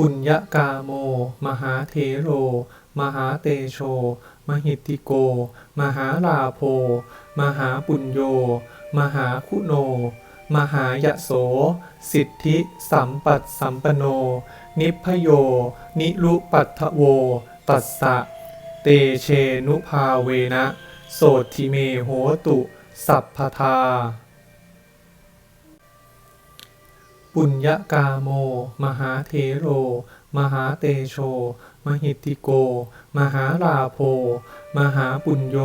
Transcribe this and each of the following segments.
ปุญญกาโม มหาเทโร มหาเตโช มหิติโก มหาลาโภมหาปุญโย มหาคุโน มหายโส สิทธิสัมปัตสัมปโน นิพพโย นิรุปัตถโว ตัสสะ เตเชนุภาเวนะ โสทิเมโหตุ สัพพทา ปุญญกาโม มหาเทโร มหาเตโช มหิติโก มหาลาโภมหาปุญโย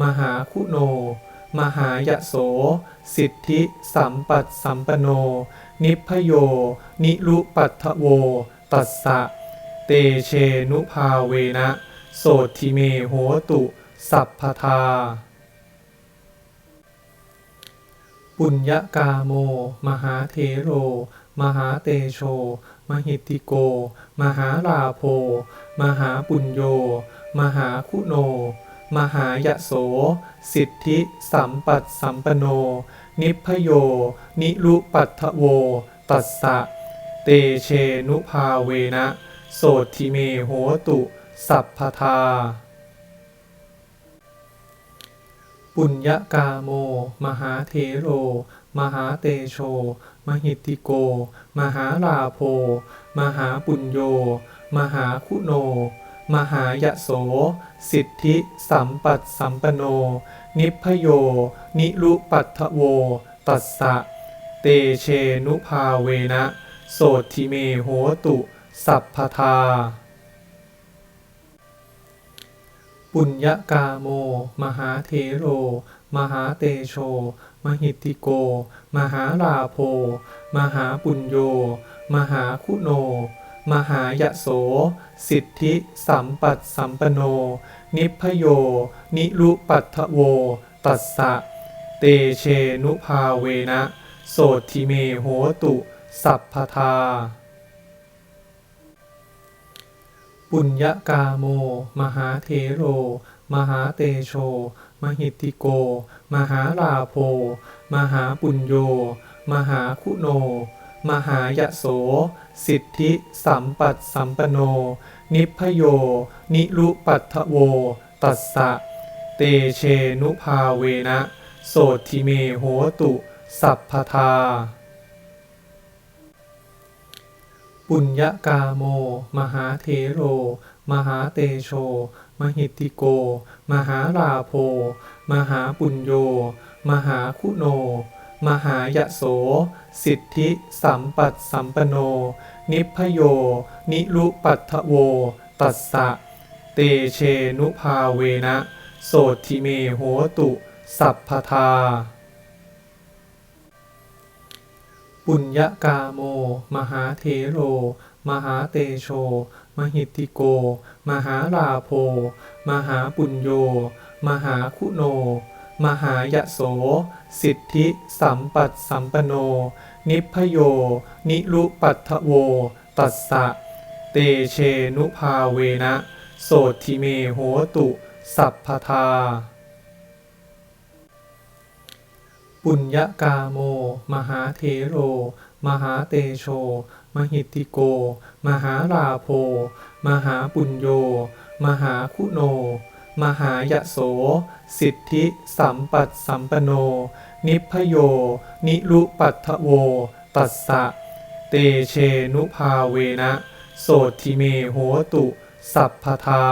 มหาคุโน มหายโส สิทธิสัมปัตสัมปโน นิพพโย นิรุปัตถโว ตัสสะ เตเชนุภาเวนะ โสทิเมโหตุ สัพพทา ปุญญกาโม มหาเทโร มหาเตโช มหิติโก มหาลาโภ มหาปุญโย มหาคุโน มหายโส สิทธิสัมปัตสัมปโน นิพพโย นิรุปัตโว ตัสสะ เตเชนุภาเวนะ โสทิเมโหตุ สัพพทา ปุญญกาโม มหาเทโร มหาเตโช มหิติโก มหาลาโภมหาปุญโย มหาคุโน มหายโส สิทธิสัมปัตสัมปโน นิพโย นิรุปัตถโว ตัสสะ เตเชนุภาเวนะ โสทิเมโหตุ สัพพทา ปุญญกาโม มหาเทโร มหาเตโช มหิติโก มหาลาโภมหาปุญโย มหาคุโน มหายโส สิทธิสัมปัตสัมปโน นิพพโย นิรุปัตโว ตัสสะ เตเชนุภาเวนะ โสทิเมโหตุ สัพพทา ปุญญกาโม มหาเทโร มหาเตโช มหิติโก มหาลาโภ มหาปุญโย มหาคุโน มหายโส สิทธิสัมปัตสัมปโน นิพโย นิรุปัตถโว ตัสสะ เตเชนุภาเวนะ โสทิเมโหตุ สัพพทา ปุญญกาโม มหาเทโร มหาเตโช มหิติโก มหาลาโภมหาปุญโย มหาคุโน มหายโส สิทธิสัมปัตสัมปโน นิพพโย นิรุปัตโว ตัสสะ เตเชนุภาเวนะ โสทิเมโหตุ สัพพทา ปุญญกาโม มหาเทโร มหาเตโช มหิตติโก มหาลาโภมหาปุญโย มหาคุโน มหายโส สิทธิสัมปัตสัมปโน นิพพโย นิรุปัตถโว ตัสสะ เตเชนุภาเวนะ โสทิเมโหตุ สัพพทา ปุญญกาโม มหาเทโร มหาเตโช มหิติโก มหาลาโภมหาปุญโย มหาคุโน มหายโส สิทธิสัมปัตสัมปโน นิพพโย นิรุปัตถโว ตัสสะ เตเชนุภาเวนะ โสทิเมโหตุ สัพพทา